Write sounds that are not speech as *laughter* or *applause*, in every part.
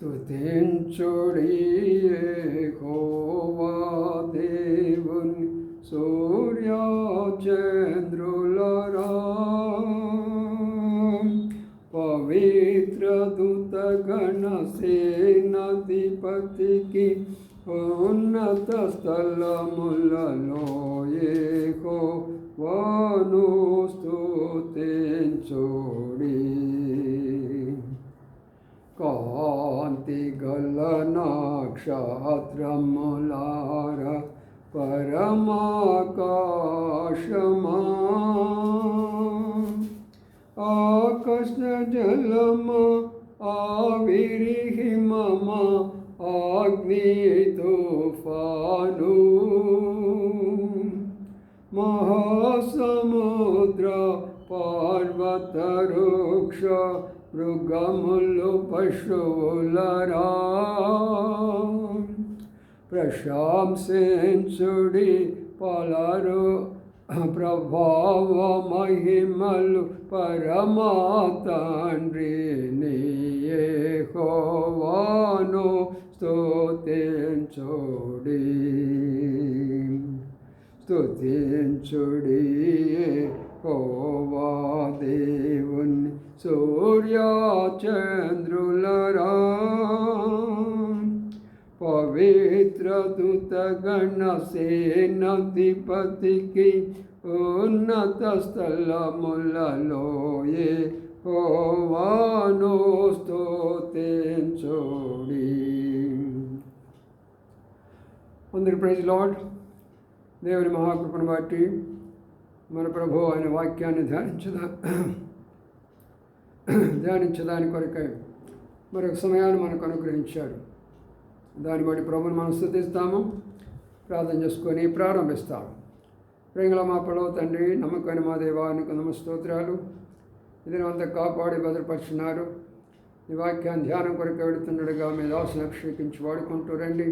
స్తుతించుడి యెహోవా దేవుని సూర్య చంద్రులరా పవిత్ర దూత గణ సేనాధిపతికి ఉన్నత స్థలములలో ఏకో వాను స్తుతించుడి गलनाक्षात्रमुलार परमाकाशमा। आकर्षजलम आविरिहि मम आग्नितोफानु महासमुद्र पार्वतरुक्ष మృగములు పశువులరా ప్రశంసించుడి పలరు ప్రభావ మహిమలు పరమాతండ్రి నీయేహోవాను స్తుతించుడి స్తుతించుడి హోవా దేవుని సూర్య చంద్రులరా పవిత్ర దూత గణ సేనాధిపతికి ఉన్నత స్థలములలోయే ఏ హోవాను స్తోతించుడి అందరి ప్రైజ్ లాడ్ దేవుని మహాకృపను బట్టి మన ప్రభు ఆయన వాక్యాన్ని ధ్యానించదా. ధ్యానించడానికి కొరకై మరొక సమయాన్ని మనకు అనుగ్రహించాడు. దాన్ని బట్టి ప్రభుని మనం స్థుతిస్తాము ప్రార్థన చేసుకొని ప్రారంభిస్తాము. ప్రేంగళ మా పడవ తండ్రి నమ్మకమైన మా దేవానికి నమస్తోత్రాలు ఇది అంతా కాపాడి భద్రపరుచున్నారు ఈ వాక్యాన్ని ధ్యానం కొరకు వెళుతుండగా మీ దాసుని అభిషేకించి వాడుకుంటూ రండి.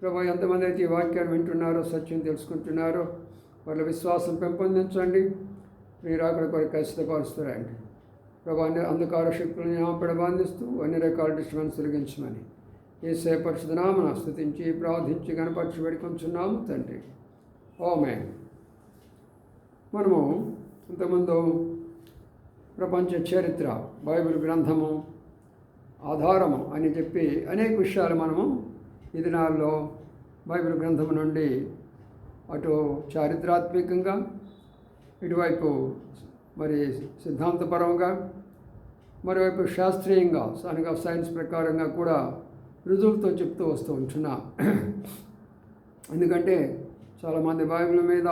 ప్రభా ఎంతమంది అయితే ఈ వాక్యాన్ని వింటున్నారో సత్యం తెలుసుకుంటున్నారో వాళ్ళ విశ్వాసం పెంపొందించండి. మీరు అక్కడ కొరకు ఖచ్చితపరుస్తారండి ప్రభా అన్ని అంధకార శక్తులను ఆపడ బంధిస్తూ అన్ని రకాల డిస్టర్బెన్స్ తొలగించమని. ఏసే పరిశుధనామను స్థుతించి ప్రార్థించి కనపరిచి వేడుకొంచున్నాము తండ్రి. ఓమే మనము ఇంతకుముందు ప్రపంచ చరిత్ర బైబిల్ గ్రంథము ఆధారము అని చెప్పి అనేక విషయాలు మనము ఈ దినాల్లో బైబిల్ గ్రంథం నుండి అటు చారిత్రాత్మకంగా ఇటువైపు మరి సిద్ధాంతపరంగా మరోవైపు శాస్త్రీయంగా అనగా సైన్స్ ప్రకారంగా కూడా రుజువులతో చెప్తూ వస్తూ ఉంటున్నా. ఎందుకంటే చాలామంది బైబిల్ మీద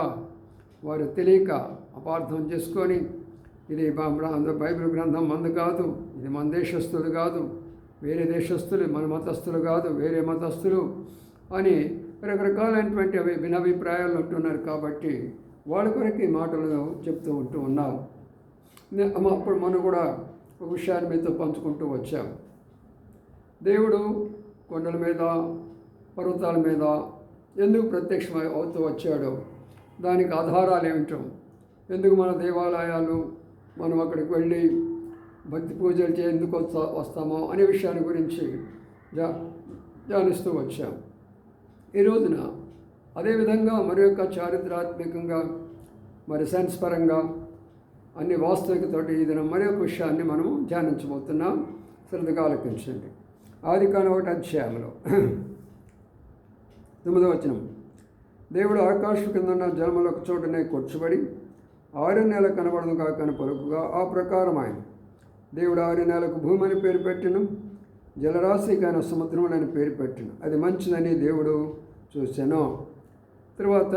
వారు తెలియక అపార్థం చేసుకొని ఇది బైబిల్ గ్రంథం మంది కాదు ఇది మన దేశస్తులు కాదు వేరే దేశస్తులు మన మతస్థులు కాదు వేరే మతస్థులు అని రకరకాలైనటువంటి అవి భిన్నాభిప్రాయాలు ఉంటున్నారు కాబట్టి వాళ్ళ కొరకు ఈ మాటలు చెప్తూ ఉంటూ ఉన్నాం. అప్పుడు మనం కూడా ఒక విషయాన్ని మీతో పంచుకుంటూ వచ్చాం. దేవుడు కొండల మీద పర్వతాల మీద ఎందుకు ప్రత్యక్షమై అవుతూ వచ్చాడో దానికి ఆధారాలు ఏమిటో ఎందుకు మన దేవాలయాలు మనం అక్కడికి వెళ్ళి భక్తి పూజలు చే ఎందుకు వస్తా వస్తామో అనే విషయాన్ని గురించి జా ధ్యానిస్తూ వచ్చాం. ఈ రోజున అదేవిధంగా మరి యొక్క చారిత్రాత్మకంగా మరి సైన్స్ పరంగా అన్ని వాస్తవికతోటి ఇది మరి ఒక విషయాన్ని మనము ధ్యానించబోతున్నాం. శ్రద్ధగా ఆలోచించండి ఆది కాని ఒకటి అధ్యాయంలో. *clears throat* తొమ్మిదో వచనం. దేవుడు ఆకాశం కిందన్న ఉన్న ఒక చోటనే కూర్చోబడి ఆరు నెల కనబడదు కాకని పలుకుగా ఆ ప్రకారం ఆయన దేవుడు ఆరు నెలకు భూమి అని పేరు పెట్టిన జలరాశికైన సముద్రం అని పేరు పెట్టిన. అది మంచిదని దేవుడు చూశాను తర్వాత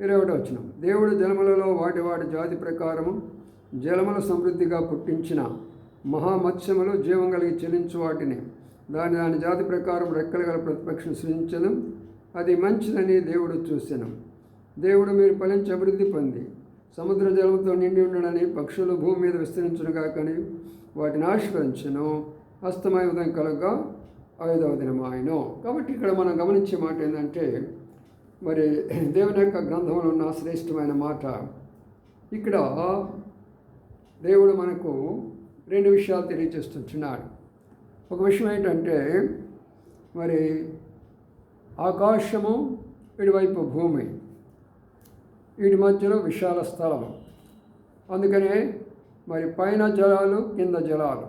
ఇరవై ఒకటి వచ్చిన దేవుడు జన్మలలో వాటి వాటి జాతి ప్రకారము జలముల సమృద్ధిగా పుట్టించిన మహామత్స్యములు జీవం కలిగి చెల్లించు వాటిని. దాని దాని జాతి ప్రకారం రెక్కలు గల ప్రతిపక్షం సృజించను. అది మంచిదని దేవుడు చూశాను దేవుడు మీరు ఫలించి అభివృద్ధి పొంది సముద్ర జలంతో నిండి ఉండడని పక్షులు భూమి మీద విస్తరించును కాకని వాటిని ఆశీర్వదించను. హస్తమయ ఉదయం కలగా ఐదవ దినం ఆయన. కాబట్టి ఇక్కడ మనం గమనించే మాట ఏంటంటే మరి దేవుని యొక్క గ్రంథంలో ఉన్న శ్రేష్టమైన మాట ఇక్కడ దేవుడు మనకు రెండు విషయాలు తెలియచేస్తున్నాడు ఒక విషయం ఏంటంటే మరి ఆకాశము ఇటువైపు భూమి వీటి మధ్యలో విశాల స్థలం. అందుకనే మరి పైన జలాలు కింద జలాలు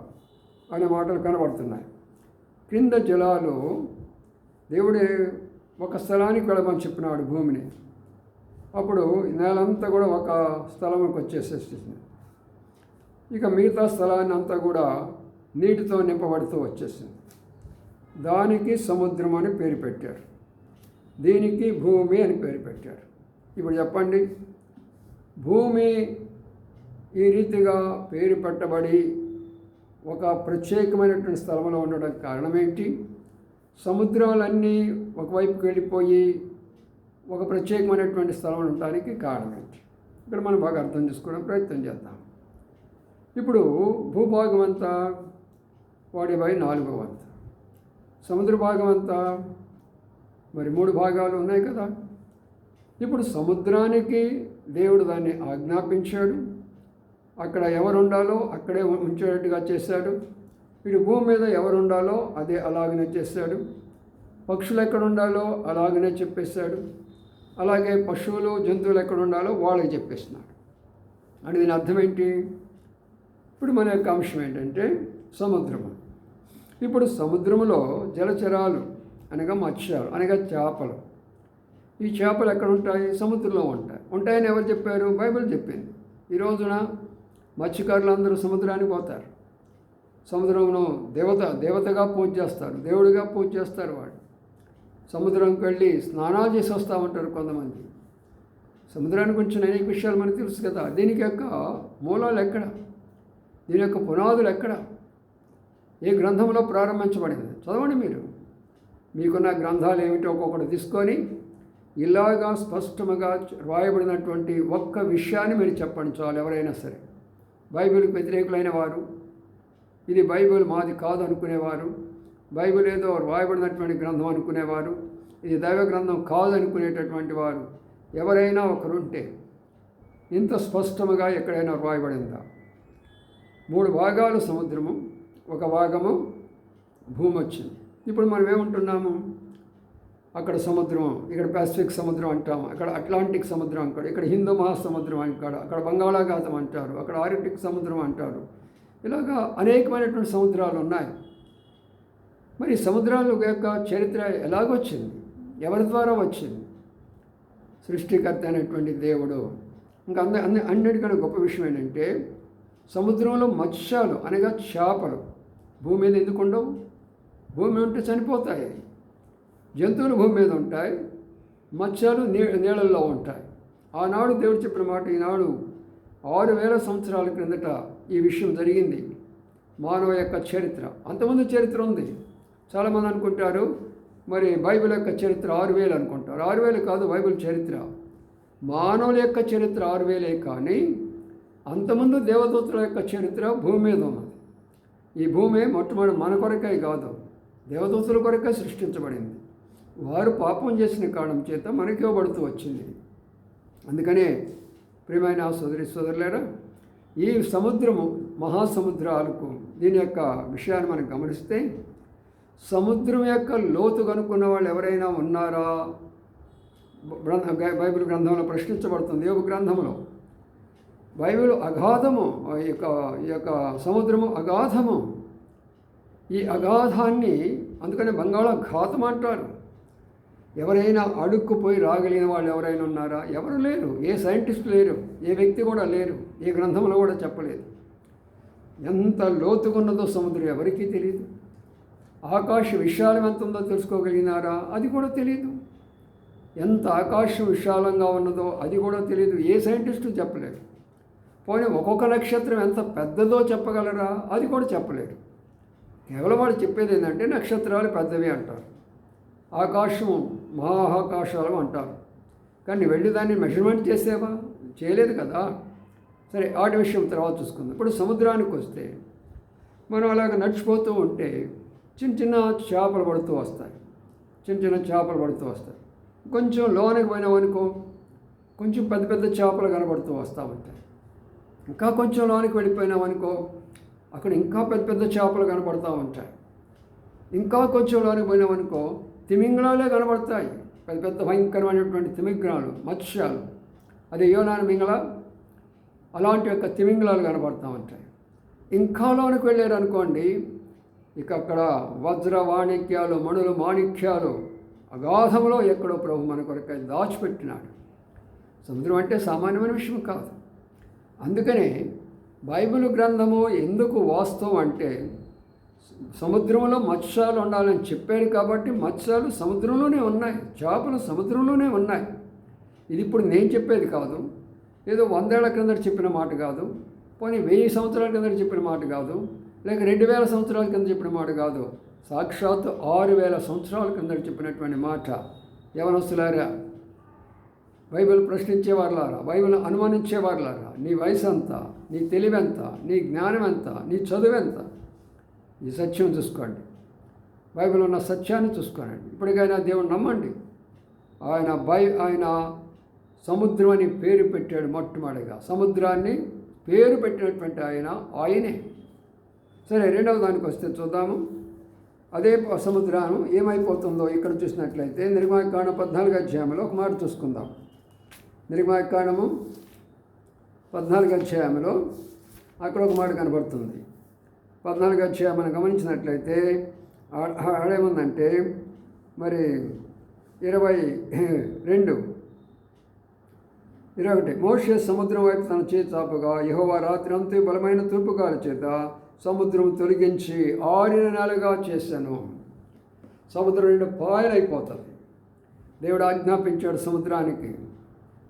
అనే మాటలు కనబడుతున్నాయి. కింద జలాలు దేవుడే ఒక స్థలానికి వెళ్ళమని చెప్పినాడు భూమిని. అప్పుడు నేలంతా కూడా ఒక స్థలంకి వచ్చేసేసింది. ఇక మిగతా స్థలాన్ని అంతా కూడా నీటితో నింపబడుతూ వచ్చేసింది. దానికి సముద్రం అని పేరు పెట్టారు. దీనికి భూమి అని పేరు పెట్టారు. ఇప్పుడు చెప్పండి. భూమి ఈ రీతిగా పేరు పెట్టబడి ఒక ప్రత్యేకమైనటువంటి స్థలంలో ఉండడం కారణం ఏంటి సముద్రాలన్నీ ఒకవైపుకి వెళ్ళిపోయి ఒక ప్రత్యేకమైనటువంటి స్థలం ఉండటానికి కారణం ఏంటి ఇక్కడ మనం బాగా అర్థం చేసుకోవడం ప్రయత్నం చేద్దాం. ఇప్పుడు భూభాగం అంతా వాడి బై నాలుగో వంతు. సముద్ర భాగం అంతా మరి మూడు భాగాలు ఉన్నాయి కదా. ఇప్పుడు సముద్రానికి దేవుడు దాన్ని ఆజ్ఞాపించాడు. అక్కడ ఎవరు ఉండాలో అక్కడే ఉంచేటట్టుగా చేశాడు. ఇటు భూమి మీద ఎవరు ఉండాలో అదే అలాగనే చేశాడు. పక్షులు ఎక్కడ ఉండాలో అలాగనే చెప్పేశాడు. అలాగే పశువులు జంతువులు ఎక్కడ ఉండాలో వాళ్ళకి చెప్పేస్తున్నాడు. అంటే దీని అర్థం ఏంటి? ఇప్పుడు మన యొక్క అంశం ఏంటంటే సముద్రము. ఇప్పుడు సముద్రములో జలచరాలు అనగా మత్స్యాలు అనగా చేపలు. ఈ చేపలు ఎక్కడ ఉంటాయి? సముద్రంలో ఉంటాయి. ఉంటాయని ఎవరు చెప్పారు? బైబిల్ చెప్పింది. ఈ రోజున మత్స్యకారులు అందరూ సముద్రానికి పోతారు. సముద్రంలో దేవత దేవతగా పూజ చేస్తారు దేవుడిగా పూజ చేస్తారు వాడు సముద్రంకి వెళ్ళి స్నానాలు చేసి వస్తూ ఉంటారు కొంతమంది. సముద్రానికి గురించి అనేక విషయాలు మనకు తెలుసు కదా. దీనికి యొక్క మూలాలు ఎక్కడ? దీని యొక్క పునాదులు ఎక్కడ? ఏ గ్రంథంలో ప్రారంభించబడింది? చదవండి మీరు. మీకున్న గ్రంథాలు ఏమిటో ఒక్కొక్కటి తీసుకొని ఇలాగా స్పష్టముగా రాయబడినటువంటి ఒక్క విషయాన్ని మీరు చెప్పండి చాలు ఎవరైనా సరే. బైబిల్కి వ్యతిరేకులైన వారు ఇది బైబిల్ మాది కాదు అనుకునేవారు బైబిల్ ఏదో రాయబడినటువంటి గ్రంథం అనుకునేవారు ఇది దైవ గ్రంథం కాదు అనుకునేటటువంటి వారు ఎవరైనా ఒకరుంటే ఇంత స్పష్టముగా ఎక్కడైనా రాయబడిందా? మూడు భాగాలు సముద్రము ఒక భాగము భూమి వచ్చింది ఇప్పుడు మనం ఏమంటున్నాము? అక్కడ సముద్రం ఇక్కడ పసిఫిక్ సముద్రం అంటాము అక్కడ అట్లాంటిక్ సముద్రం అంటాడు ఇక్కడ హిందూ మహాసముద్రం అంటాడు అక్కడ బంగాళాఖాతం అంటారు అక్కడ ఆర్కిటిక్ సముద్రం అంటారు. ఇలాగా అనేకమైనటువంటి సముద్రాలు ఉన్నాయి. మరి సముద్రాల యొక్క చరిత్ర ఎలాగొచ్చింది ఎవరి ద్వారా వచ్చింది? సృష్టికర్త అనేటువంటి దేవుడు. ఇంకా అంద అన్ని అన్నిటికన్నా గొప్ప విషయం ఏంటంటే సముద్రంలో మత్స్యాలు అనగా చేపలు. భూమి మీద ఎందుకు ఉండవు? భూమి ఉంటే చనిపోతాయి జంతువులు భూమి మీద ఉంటాయి. మత్స్యాలు నీ నీళ్ళల్లో ఉంటాయి. ఆనాడు దేవుడు చెప్పిన మాట ఈనాడు ఆరు వేల సంవత్సరాల క్రిందట ఈ విషయం జరిగింది. మానవ యొక్క చరిత్ర. అంతకుముందు చరిత్ర ఉంది. చాలామంది అనుకుంటారు మరి బైబిల్ యొక్క చరిత్ర ఆరు వేలు అనుకుంటారు. ఆరు వేలు కాదు బైబిల్ చరిత్ర. మానవుల యొక్క చరిత్ర ఆరు వేలే కానీ అంతమంది దేవదూతల యొక్క చరిత్ర భూమి మీద ఉన్నది. ఈ భూమి మొట్టమొదటి మన కొరకే కాదు దేవదూతల కొరకే సృష్టించబడింది. వారు పాపం చేసిన కారణం చేత మనకి ఇవ్వబడుతూ వచ్చింది. అందుకనే ప్రియమైన సోదరి సోదరులేరా ఈ సముద్రము మహాసముద్రాలకు దీని యొక్క విషయాన్ని మనం గమనిస్తే సముద్రం యొక్క లోతు కనుక్కున్న వాళ్ళు ఎవరైనా ఉన్నారా? బైబిల్ గ్రంథంలో ప్రశ్నించబడుతుంది. యోగ గ్రంథంలో బైబిల్ అగాధము ఈ యొక్క ఈ యొక్క సముద్రము అగాధము. ఈ అగాధాన్ని అందుకని బంగాళాఘాతం అంటారు. ఎవరైనా అడుక్కుపోయి రాగలిగిన వాళ్ళు ఎవరైనా ఉన్నారా? ఎవరు లేరు. ఏ సైంటిస్ట్ లేరు. ఏ వ్యక్తి కూడా లేరు. ఏ గ్రంథంలో కూడా చెప్పలేదు. ఎంత లోతుకున్నదో సముద్రం ఎవరికీ తెలియదు ఆకాశ విశాలం ఎంత ఉందో తెలుసుకోగలిగినారా? అది కూడా తెలియదు ఎంత ఆకాశం విశాలంగా ఉన్నదో అది కూడా తెలియదు ఏ సైంటిస్టు చెప్పలేదు. పోనీ ఒక్కొక్క నక్షత్రం ఎంత పెద్దదో చెప్పగలరా అది కూడా చెప్పలేరు కేవలం వాళ్ళు చెప్పేది ఏంటంటే నక్షత్రాలు పెద్దవి అంటారు. ఆకాశం మహాకాశాలు అంటారు. కానీ వెళ్ళి దాన్ని మెజర్మెంట్ చేసేవా? చేయలేదు కదా. సరే ఆటి విషయం తర్వాత చూసుకుందాం. ఇప్పుడు సముద్రానికి వస్తే మనం అలాగ నడిచిపోతూ ఉంటే చిన్న చిన్న చేపలు పడుతూ వస్తాయి. చిన్న చిన్న చేపలు పడుతూ వస్తాయి. కొంచెం లోనికి పోయినామనుకో కొంచెం పెద్ద పెద్ద చేపలు కనబడుతూ వస్తూ ఉంటాయి. ఇంకా కొంచెం లోనికి వెళ్ళిపోయినామనుకో అక్కడ ఇంకా పెద్ద పెద్ద చేపలు కనబడుతూ ఉంటాయి. ఇంకా కొంచెం లోనికి పోయినామనుకో తిమింగళాలే కనబడతాయి. పెద్ద పెద్ద భయంకరమైనటువంటి తిమింగళాలు మత్స్యాలు. అది యోనాని మింగళ అలాంటి యొక్క తిమింగళాలు కనబడతా ఉంటాయి. ఇంకా లోనికి వెళ్ళారు అనుకోండి ఇక అక్కడ వజ్ర వాణిక్యాలు మణులు మాణిక్యాలు అగాధంలో ఎక్కడో ప్రభు మన కొరకై దాచిపెట్టినాడు. సముద్రం అంటే సామాన్యమైన విషయం కాదు. అందుకనే బైబిల్ గ్రంథము ఎందుకు వాస్తవం అంటే సముద్రంలో మత్స్యాలు ఉండాలని చెప్పాడు కాబట్టి మత్స్యాలు సముద్రంలోనే ఉన్నాయి చేపలు సముద్రంలోనే ఉన్నాయి. ఇది ఇప్పుడు నేను చెప్పేది కాదు ఏదో వందేళ్ళ కిందట చెప్పిన మాట కాదు పోనీ వెయ్యి సంవత్సరాల కిందట చెప్పిన మాట కాదు లేక రెండు వేల సంవత్సరాల కింద చెప్పిన మాట కాదు సాక్షాత్తు ఆరు వేల సంవత్సరాల కిందట చెప్పినటువంటి మాట. యవనస్తులారా బైబిల్ ప్రశ్నించేవారులారా బైబిల్ అనుమానించేవారులారా నీ వయసు ఎంత నీ తెలివి ఎంత నీ జ్ఞానం ఎంత నీ చదువు ఎంత? ఈ సత్యం చూసుకోండి. బైబిల్ ఉన్న సత్యాన్ని చూసుకోండి ఇప్పటికైనా దేవుని నమ్మండి. ఆయన బై ఆయన సముద్రం అని పేరు పెట్టాడు మొట్టమొదటిగా. సముద్రాన్ని పేరు పెట్టినటువంటి ఆయన ఆయనే. సరే రెండవ దానికి వస్తే చూద్దాము. అదే సముద్రం ఏమైపోతుందో ఇక్కడ చూసినట్లయితే నిర్మాకాండ పద్నాలుగు అధ్యాయంలో ఒక మాట చూసుకుందాం. నిర్మాకాండము పద్నాలుగు అధ్యాయంలో అక్కడ ఒక మాట కనబడుతుంది. పద్నాలుగు అధ్యాయం మనం గమనించినట్లయితే ఆడేముందంటే మరి ఇరవై రెండు ఇరవై ఒకటి మోషే సముద్రం వైపు తన చేతి చాపగా యహోవా రాత్రి అంతా బలమైన తూర్పుగాల చేత సముద్రం తొలగించి ఆరిన నెలగా చేశాను. సముద్రం రెండు పాయలైపోతుంది దేవుడు ఆజ్ఞాపించాడు సముద్రానికి.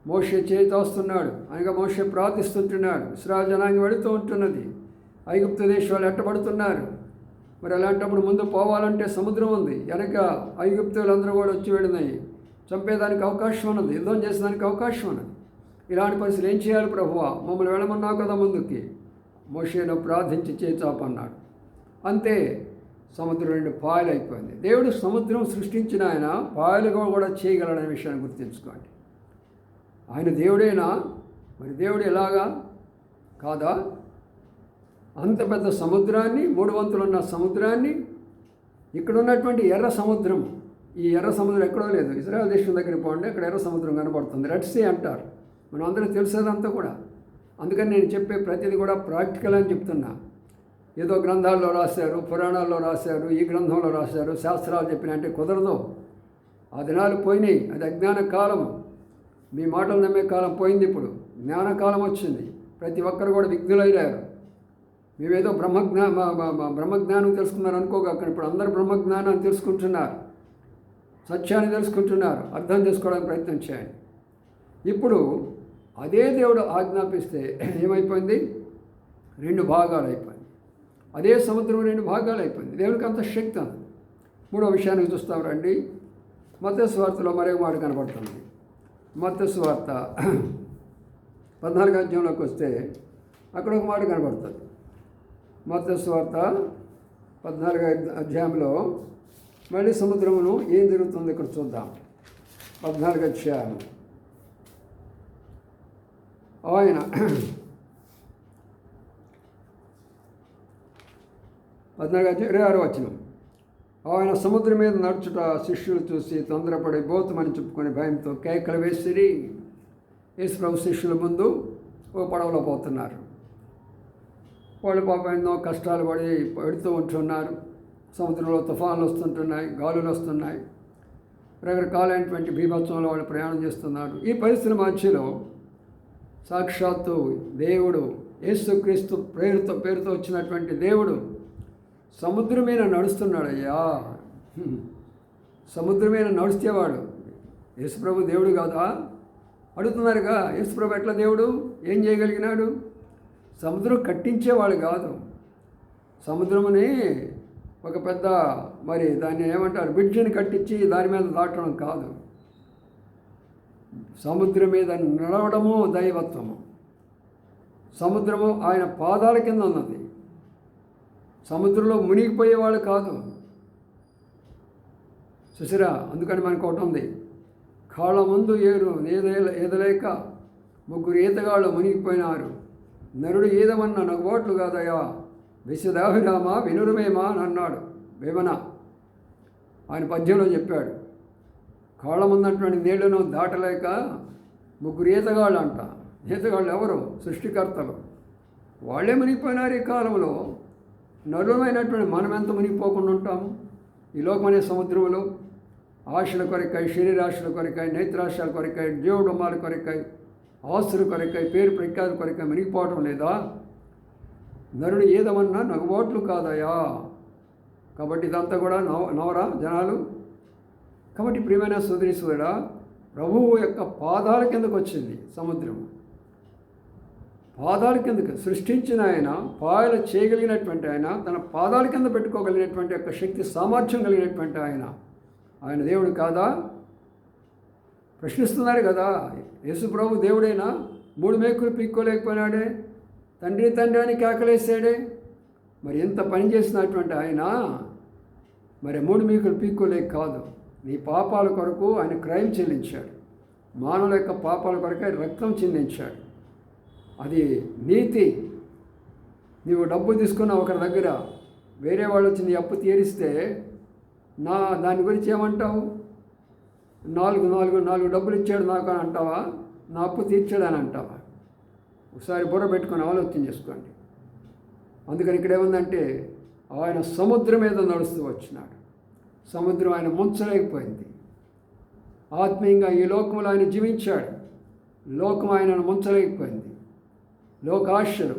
మోషే చేయి తోస్తున్నాడు అనగా మోషే ప్రార్థిస్తుంటున్నాడు. ఇస్రాయల్ జనాంగం వెళుతూ ఉంటున్నది. ఐగుప్తు వాళ్ళు ఎట్టబడుతున్నారు. మరి అలాంటప్పుడు ముందు పోవాలంటే సముద్రం ఉంది. వెనక ఐగుప్తులందరూ కూడా వచ్చి వెళ్ళినాయి. చంపేదానికి అవకాశం ఉన్నది. యుద్ధం చేసేదానికి అవకాశం ఉన్నది. ఇలాంటి పరిస్థితులు ఏం చేయాలి ప్రభువ? మమ్మల్ని వెళ్ళమన్నావు కదా ముందుకి. మోషేను ప్రార్థించి చేచాపన్నాడు. అంతే సముద్రం రెండు పాయలు అయిపోయింది దేవుడు సముద్రం సృష్టించిన ఆయన పాయలుగా కూడా చేయగలడనే విషయాన్ని గుర్తుంచుకోండి ఆయన దేవుడేనా? మరి దేవుడు ఎలాగా? కాదా? అంత పెద్ద సముద్రాన్ని మూడు వంతులున్న సముద్రాన్ని ఇక్కడ ఉన్నటువంటి ఎర్ర సముద్రం ఈ ఎర్ర సముద్రం ఎక్కడో లేదు. ఇజ్రాయల్ దేశం దగ్గర పోండి అక్కడ ఎర్ర సముద్రం కనబడుతుంది. రెడ్ సీ అంటారు. మనం అందరం తెలిసేదంతా కూడా. అందుకని నేను చెప్పే ప్రతిదీ కూడా ప్రాక్టికల్ అని చెప్తున్నా. ఏదో గ్రంథాల్లో రాశారు పురాణాల్లో రాశారు ఈ గ్రంథంలో రాశారు శాస్త్రాలు చెప్పిన అంటే కుదరదు. ఆ దినాలు పోయినాయి. అది అజ్ఞాన కాలం మీ మాటలు నమ్మే కాలం పోయింది ఇప్పుడు. జ్ఞానకాలం వచ్చింది. ప్రతి ఒక్కరు కూడా విఘ్నులయ్యారు మేమేదో బ్రహ్మజ్ఞా మా- బ్రహ్మజ్ఞానం తెలుసుకున్నారు అనుకోక ఇప్పుడు అందరూ బ్రహ్మజ్ఞానాన్ని తెలుసుకుంటున్నారు. సత్యాన్ని తెలుసుకుంటున్నారు. అర్థం చేసుకోవడానికి ప్రయత్నం చేయండి. ఇప్పుడు అదే దేవుడు ఆజ్ఞాపిస్తే ఏమైపోయింది? రెండు భాగాలు అయిపోయింది అదే సముద్రం రెండు భాగాలు అయిపోయింది దేవునికి అంత శక్తి అంది మూడో విషయానికి చూస్తాం రండి. మత స్వార్థలో మరొక మాట కనబడుతుంది. మత వార్త పద్నాలుగు అధ్యాయంలోకి వస్తే అక్కడ ఒక మాట కనబడుతుంది. మత వార్త పద్నాలుగు అధ్యాయంలో మళ్ళీ సముద్రమును ఏం జరుగుతుంది ఇక్కడ చూద్దాం. పద్నాలుగు అధ్యాయం. ఆయన పద్నాలుగు అధ్యాయం ఇరవై ఆరు వచ్చిన ఆయన సముద్రం మీద నడుచుట శిష్యులు చూసి తొందరపడి బోతమని చెప్పుకొని భయంతో కేకలు వేసిరి. యేసుప్రభు శిష్యుల ముందు ఓ పడవలో పోతున్నారు. వాళ్ళు పాపం ఎన్నో కష్టాలు పడి పెడుతూ ఉంటున్నారు. సముద్రంలో తుఫాన్లు వస్తుంటున్నాయి గాలులు వస్తున్నాయి. రకరకాలైనటువంటి బీభత్సంలో వాళ్ళు ప్రయాణం చేస్తున్నారు. ఈ పరిస్థితుల మధ్యలో సాక్షాత్తు దేవుడు యేసుక్రీస్తు పేరుతో పేరుతో వచ్చినటువంటి దేవుడు సముద్రం మీద నడుస్తున్నాడయ్యా సముద్రమైన సముద్రం మీద నడుస్తేవాడు యేసుప్రభు దేవుడు కాదా? అడుగుతున్నారుగా యేసుప్రభు ఎట్లా దేవుడు? ఏం చేయగలిగినాడు? సముద్రం కట్టించేవాడు కాదు. సముద్రముని ఒక పెద్ద మరి దాన్ని ఏమంటారు? బ్రిడ్జిని కట్టించి దాని మీద దాటడం కాదు. సముద్రం మీద నడవడము దైవత్వము. సముద్రము ఆయన పాదాల కింద ఉన్నది. సముద్రంలో మునిగిపోయేవాళ్ళు కాదు. చూసిరా? అందుకని మనకు ఒకటి ఉంది. కాళ్ళ ముందు ఏరు ఏదలేక ముగ్గురు ఈతగాళ్ళు మునిగిపోయినారు. నరుడు ఈదమన్న నగోట్లు కాదయా విశదాభిరామ వినురమేమా అని అన్నాడు వేమన. ఆయన పద్యంలో చెప్పాడు కాళ్ళ ముందటువంటి నీళ్ళను దాటలేక ముగ్గురు ఈతగాళ్ళు అంట. ఈతగాళ్ళు ఎవరు? సృష్టికర్తలు. వాళ్ళే మునిగిపోయినారు ఈ కాలంలో. నరులమైనటువంటి మనం ఎంత మునిగిపోకుండా ఉంటాము. ఈ లోకమనే సముద్రంలో ఆశల కొరకాయ శరీరాశల కొరకాయ నేత్రాశల కొరకాయ దేవుడుమాల కొరకాయ ఆస్తుల కొరకాయ పేరు ప్రఖ్యాతుల కొరకాయ మునిగిపోవటం లేదా? నరుడు ఏదమన్నా నగబోట్లు కాదయా? కాబట్టి ఇదంతా కూడా నవ నవరా జనాలు? కాబట్టి ప్రియమైన సుదరీశ్వరుడా ప్రభువు యొక్క పాదాల కిందకు వచ్చింది సముద్రం పాదాల కిందకి సృష్టించిన ఆయన పాయలు చేయగలిగినటువంటి ఆయన తన పాదాల కింద పెట్టుకోగలిగినటువంటి యొక్క శక్తి సామర్థ్యం కలిగినటువంటి ఆయన. ఆయన దేవుడు కాదా? ప్రశ్నిస్తున్నారు కదా. యేసుప్రభు దేవుడైనా? మూడు మేకులు పీక్కోలేకపోయినాడే? తండ్రి తండ్రి అని కేకలేసాడే? మరి ఎంత పని చేసినటువంటి ఆయన? మరి మూడు మీకులు పీక్కోలేక కాదు. నీ పాపాల కొరకు ఆయన క్రైమ్ చెల్లించాడు. మానవుల యొక్క పాపాల కొరకు ఆయన రక్తం చెందించాడు అది నీతి. నీవు డబ్బు తీసుకున్న ఒకరి దగ్గర వేరే వాళ్ళు వచ్చి నీ అప్పు తీరిస్తే నా దాని గురించి ఏమంటావు? నాలుగు నాలుగు నాలుగు డబ్బులు ఇచ్చాడు నాకు అని అంటావా? నా అప్పు తీర్చాడని అంటావా? ఒకసారి బుర్ర పెట్టుకొని ఆలోచన చేసుకోండి. అందుకని ఇక్కడ ఏముందంటే ఆయన సముద్రం మీద నడుస్తూ వచ్చినాడు. సముద్రం ఆయన ముంచలేకపోయింది. ఆత్మీయంగా ఈ లోకంలో ఆయన జీవించాడు. లోకం ఆయనను ముంచలేకపోయింది. లోకాశలు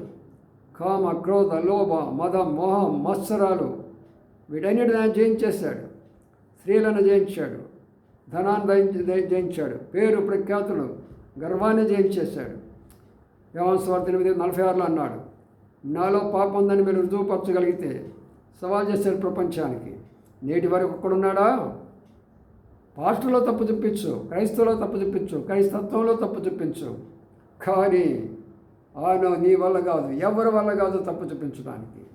కామ క్రోధ లోభ మద మోహం మత్సరాలు వీటన్నిటిని ఆయన జయించేశాడు. స్త్రీలను జయించాడు. ధనాన్ని జయించాడు. పేరు ప్రఖ్యాతులు గర్వాన్ని జయించేశాడు. వ్యవస్థ ఎనిమిది నలభై ఆరులో అన్నాడు నాలో పాపం ఉందని మీరు రుజువుపరచగలిగితే సవాల్ చేశారు ప్రపంచానికి. నేటి వరకు ఒక్కడున్నాడా? పాస్టులో తప్పు చూపించు క్రైస్తవులో తప్పు చూపించు క్రైస్తత్వంలో తప్పు చూపించు. కానీ ఆయన నీ వల్ల కాదు ఎవరి వల్ల కాదు తప్పు చూపించడానికి.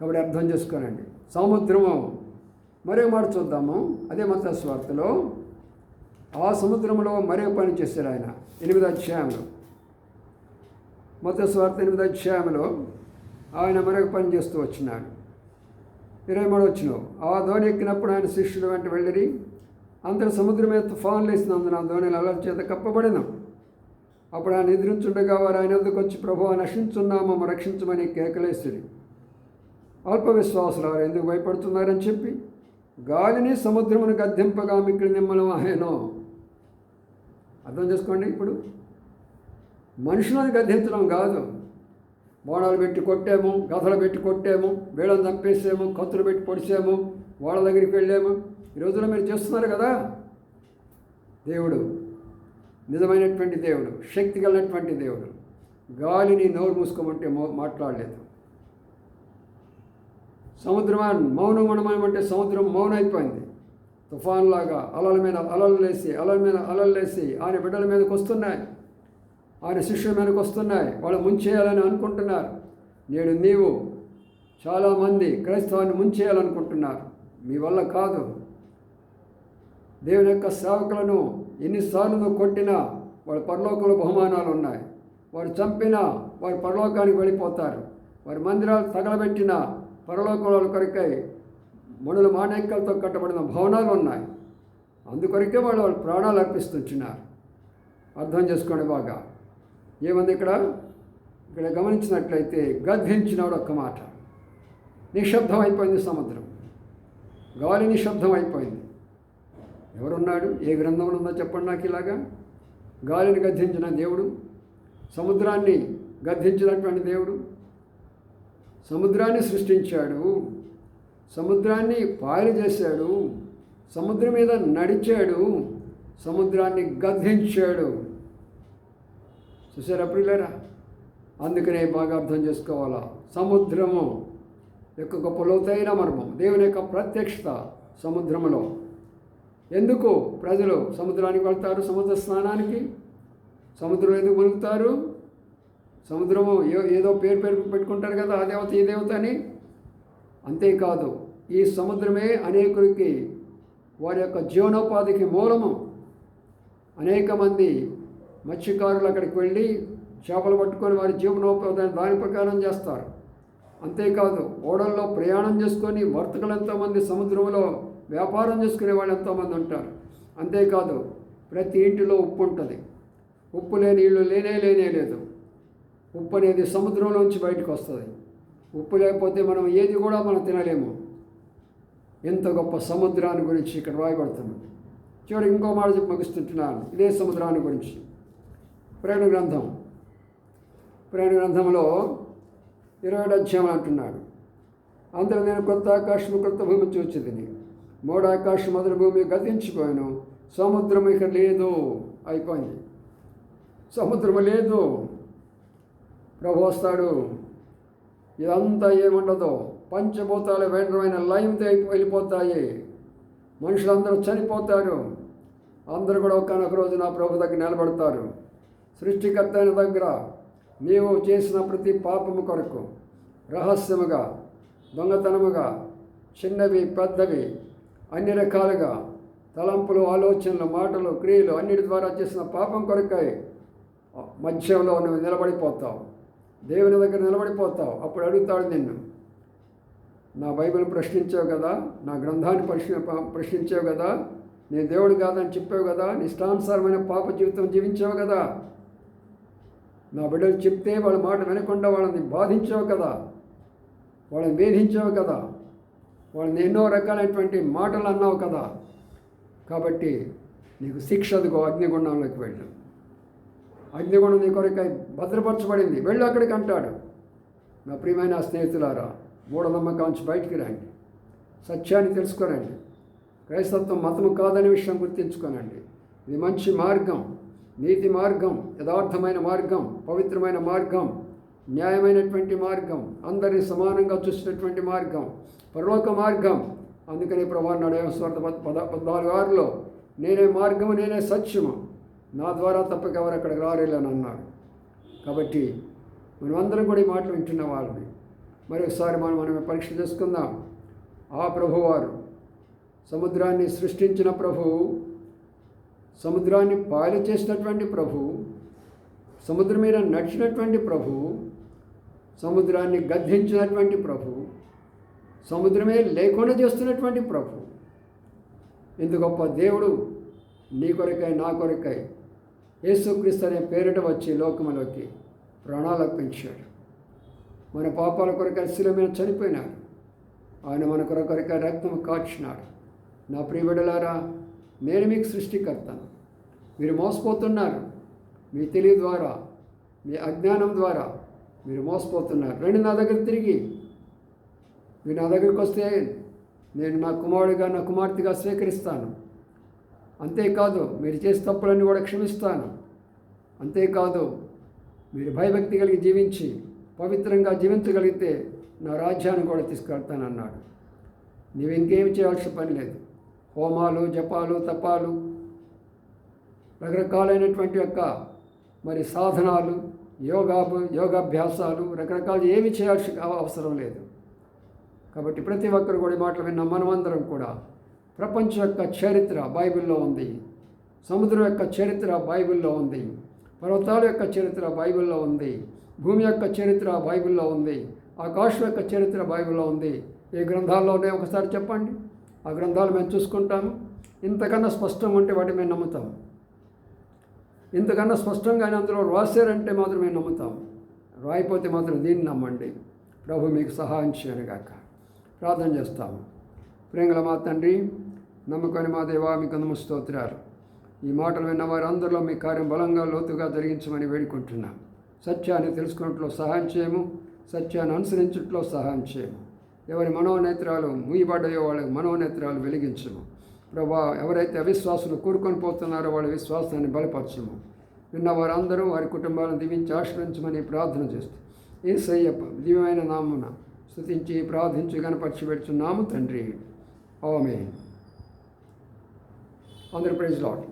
కాబట్టి అర్థం చేసుకోనండి. సముద్రము మరే మాట చూద్దాము. అదే మత స్వార్థలో ఆ సముద్రంలో మరే పని చేశారు ఆయన. ఎనిమిది అధ్యాయంలో మత స్వార్థ ఎనిమిది అధ్యాయంలో ఆయన మరొక పని చేస్తూ వచ్చినాడు. ఇరవై మూడు వచ్చిన. ఆ ధోని ఎక్కినప్పుడు ఆయన శిష్యుడు వెంట వెళ్ళిరి. అందరు సముద్రం మీద తుఫాన్లు వేసినందున ఆ ధోని అలర్ చేత కప్పబడినాం. అప్పుడు ఆయన నిద్రించుండగా వారు ఆయన ఎందుకు వచ్చి ప్రభు నశించున్నాము రక్షించమని కేకలేసిరి. అల్ప విశ్వాసులు వారు ఎందుకు భయపడుతున్నారని చెప్పి గాలిని సముద్రమును గద్దెంపగా మిక్కిలి నిమ్మలం ఆయనో అర్థం చేసుకోండి ఇప్పుడు. మనుషులను గద్దించడం కాదు. బోనాలు పెట్టి కొట్టాము గదలు పెట్టి కొట్టాము వేళను చంపేసాము కత్తులు పెట్టి పొడిచాము వాళ్ళ దగ్గరికి వెళ్ళాము. ఈ రోజున మీరు చేస్తున్నారు కదా. దేవుడు నిజమైనటువంటి దేవుడు శక్తి కలిగినటువంటి దేవుడు. గాలిని నోరు మూసుకోమంటే మో మాట్లాడలేదు. సముద్రం మౌనం ఉండమంటే సముద్రం మౌనం అయిపోయింది తుఫాన్లాగా అలల మీద అలలు లేసి అలల మీద అలలు లేసి ఆయన బిడ్డల మీదకి వస్తున్నాయి. ఆయన శిష్యుల మీదకి వస్తున్నాయి. వాళ్ళు ముంచేయాలని అనుకుంటున్నారు. నేడు నీవు చాలామంది క్రైస్తవాన్ని ముంచేయాలనుకుంటున్నారు. మీ వల్ల కాదు. దేవుని యొక్క సేవకులను ఎన్నిసార్లు నువ్వు కొట్టినా వాళ్ళ పరలోకంలో బహుమానాలు ఉన్నాయి. వారు చంపినా వారు పరలోకానికి వెళ్ళిపోతారు. వారి మందిరాలు తగలబెట్టిన పరలోకంలో కొరకై మణుల మాణిక్యాలతో కట్టబడిన భవనాలు ఉన్నాయి. అందుకొరకే వాళ్ళు వాళ్ళ ప్రాణాలు అర్పిస్తుంటున్నారు. అర్థం చేసుకోండి బాగా. ఏమంది ఇక్కడ? ఇక్కడ గమనించినట్లయితే గద్దించినాడు ఒక్క మాట. నిశ్శబ్దం అయిపోయింది సముద్రం. గాలి నిశ్శబ్దం అయిపోయింది. ఎవరున్నాడు? ఏ గ్రంథంలో ఉందో చెప్పండి నాకు ఇలాగా? గాలిని గద్దించిన దేవుడు సముద్రాన్ని గద్దించినటువంటి దేవుడు సముద్రాన్ని సృష్టించాడు సముద్రాన్ని పాయలు చేశాడు సముద్రం మీద నడిచాడు సముద్రాన్ని గద్దించాడు. చూసారా ప్రియులరా? అందుకనే బాగా అర్థం చేసుకోవాలా. సముద్రము యొక్క గొప్ప లోతైన మర్మం దేవుని యొక్క ప్రత్యక్షత సముద్రములో. ఎందుకు? ప్రజలు సముద్రానికి వెళ్తారు సముద్ర స్నానానికి. సముద్రం ఎందుకు మునుగుతారు సముద్రము ఏదో పేరు పేరు పెట్టుకుంటారు కదా ఆ దేవత ఈ దేవత అని. అంతేకాదు ఈ సముద్రమే అనేకులకి వారి యొక్క జీవనోపాధికి మూలము. అనేక మంది మత్స్యకారులు అక్కడికి వెళ్ళి చేపలు పట్టుకొని వారి జీవనోపాధిని దాని ప్రకారం చేస్తారు. అంతేకాదు ఓడల్లో ప్రయాణం చేసుకొని వర్తకులు ఎంతోమంది సముద్రంలో వ్యాపారం చేసుకునే వాళ్ళు ఎంతోమంది ఉంటారు. అంతేకాదు ప్రతి ఇంటిలో ఉప్పు ఉంటుంది. ఉప్పు లేని ఇల్లు లేనే లేనే లేదు. ఉప్పు అనేది సముద్రంలోంచి బయటకు వస్తుంది. ఉప్పు లేకపోతే మనం ఏది కూడా మనం తినలేము. ఎంత గొప్ప సముద్రాన్ని గురించి ఇక్కడ రాయబడుతుంది. చివరి ఇంకో మాట చెప్పి ముగిస్తుంటున్నాను. ఇదే సముద్రాన్ని గురించి. ప్రేణ గ్రంథం. ప్రేణ గ్రంథంలో ఇరవై అధ్యాయం అంటున్నాడు. అందరూ నేను కొత్త ఆకాశం కొత్త భూమి చూచిదిని మూడు ఆకాశం మొదటి భూమి గతించిపోయాను. సముద్రం ఇక లేదు. అయిపోయింది. సముద్రం లేదు. ప్రభు వస్తాడు. ఇదంతా ఏముండదు? పంచభూతాలు వేంద్రమైన లైన్తో వెళ్ళిపోతాయి. మనుషులందరూ చనిపోతారు. అందరూ కూడా ఒకనొక రోజు నా ప్రభు దగ్గర నిలబడతారు. సృష్టికర్త అయిన దగ్గర నీవు చేసిన ప్రతి పాపము కొరకు రహస్యముగా దొంగతనముగా చిన్నవి పెద్దవి అన్ని రకాలుగా తలంపులు ఆలోచనలు మాటలు క్రియలు అన్నిటి ద్వారా చేసిన పాపం కొరకై మధ్యంలో నువ్వు నిలబడిపోతావు. దేవుని దగ్గర నిలబడిపోతావు. అప్పుడు అడుగుతాడు నిన్ను. నా బైబిల్ ప్రశ్నించావు కదా నా గ్రంథాన్ని ప్రశ్న ప్రశ్నించావు కదా నేను దేవుడు కాదని చెప్పావు కదా నిష్టానుసారమైన పాప జీవితం జీవించావు కదా నా బిడ్డలు చెప్తే వాళ్ళ మాట వినకుండా వాళ్ళని బాధించావు కదా. వాళ్ళని వేధించావు కదా. వాళ్ళని ఎన్నో రకాలైనటువంటి మాటలు అన్నావు కదా. కాబట్టి నీకు శిక్ష అదిగో అగ్నిగుండంలోకి వెళ్ళు. అగ్నిగుండం నీ కొరకై భద్రపరచబడింది. వెళ్ళు అక్కడికి అంటాడు. నా ప్రియమైన స్నేహితులారా మూఢనమ్మకాంచి బయటికి రండి. సత్యాన్ని తెలుసుకోరండి. క్రైస్తత్వం మతము కాదనే విషయం గుర్తించుకోనండి. ఇది మంచి మార్గం. నీతి మార్గం యథార్థమైన మార్గం పవిత్రమైన మార్గం న్యాయమైనటువంటి మార్గం అందరినీ సమానంగా చూసినటువంటి మార్గం పరలోక మార్గం. అందుకని ప్రభా నడవ స్వార్థ పద పద్నాలుగు ఆరులో నేనే మార్గము నేనే సత్యము. నా ద్వారా తప్పక ఎవరు అక్కడికి రారేలని అన్నాడు. కాబట్టి మనమందరం కూడా ఈ మాటలు వింటున్న వాళ్ళని మరొకసారి మనం మనమే పరీక్ష చేసుకుందాం. ఆ ప్రభువారు సముద్రాన్ని సృష్టించిన ప్రభువు సముద్రాన్ని పాలు చేసినటువంటి ప్రభు సముద్రం మీద నడిచినటువంటి ప్రభు సముద్రాన్ని గద్దించినటువంటి ప్రభు సముద్రమే లేకుండా చేస్తున్నటువంటి ప్రభు. ఇంత గొప్ప దేవుడు నీ కొరకై నా కొరకై యేసుక్రీస్తు అనే పేరిట వచ్చి లోకములోకి ప్రాణాలు అర్పించాడు మన పాపాల కొరకై శిల మీద చనిపోయినాడు. ఆయన మన కొరకొరకై రక్తం కాచినాడు నా ప్రియబిడలారా నేను మీకు సృష్టికర్తను. మీరు మోసపోతున్నారు. మీ తెలివి ద్వారా మీ అజ్ఞానం ద్వారా మీరు మోసపోతున్నారు. రండి నా దగ్గర తిరిగి. మీరు నా దగ్గరికి వస్తే నేను నా కుమారుడిగా నా కుమార్తెగా స్వీకరిస్తాను. అంతేకాదు మీరు చేసే తప్పులన్నీ కూడా క్షమిస్తాను. అంతేకాదు మీరు భయభక్తి కలిగి జీవించి పవిత్రంగా జీవించగలిగితే నా రాజ్యాన్ని కూడా తీసుకెళ్తానన్నాడు. నీవు ఇంకేం చేయాల్సిన పని లేదు. హోమాలు జపాలు తపాలు రకరకాలైనటువంటి యొక్క మరి సాధనాలు యోగా యోగాభ్యాసాలు రకరకాలు ఏమి చేయాల్సిన అవసరం లేదు. కాబట్టి ప్రతి ఒక్కరు కూడా మాటలు విన్న మనమందరం కూడా ప్రపంచం యొక్క చరిత్ర బైబిల్లో ఉంది. సముద్రం యొక్క చరిత్ర బైబిల్లో ఉంది. పర్వతాల యొక్క చరిత్ర బైబిల్లో ఉంది. భూమి యొక్క చరిత్ర బైబిల్లో ఉంది. ఆకాశం యొక్క చరిత్ర బైబిల్లో ఉంది. ఏ గ్రంథాల్లోనే ఒకసారి చెప్పండి. ఆ గ్రంథాలు మేము చూసుకుంటాము. ఇంతకన్నా స్పష్టంగా ఉంటే వాటి మేము నమ్ముతాము. ఇంతకన్నా స్పష్టంగా అందులో రాశారంటే మాత్రం మేము నమ్ముతాం రాయిపోతే మాత్రం దీన్ని నమ్మండి. ప్రభు మీకు సహాయం చేయనుగాక ప్రార్థన చేస్తాము. ప్రేంగల మా తండ్రి నమ్మకని మా దేవా మీకు అందము స్తోత్రాలు. ఈ మాటలు విన్న వారందరిలో మీ కార్యం బలంగా లోతుగా జరిగించమని వేడుకుంటున్నాం. సత్యాన్ని తెలుసుకున్నట్లో సహాయం చేయము. సత్యాన్ని అనుసరించట్లో సహాయం చేయము. ఎవరి మనోనేత్రాలు మూయబడ్డాయో వాళ్ళకి మనోనేత్రాలు వెలిగించము. ప్రభా ఎవరైతే అవిశ్వాసులు కూరుకొని పోతున్నారో వాళ్ళ విశ్వాసాన్ని బలపరచము. విన్న వారందరూ వారి కుటుంబాలను దీవించి ఆశ్రయించమని ప్రార్థన చేస్తూ. ఏ సయ్యప్ప దివ్యమైన నామున స్థుతించి ప్రార్థించి కనపరిచి పెడుతున్నాము తండ్రి ఆమె ఆంధ్రప్రదేశ్ లాట్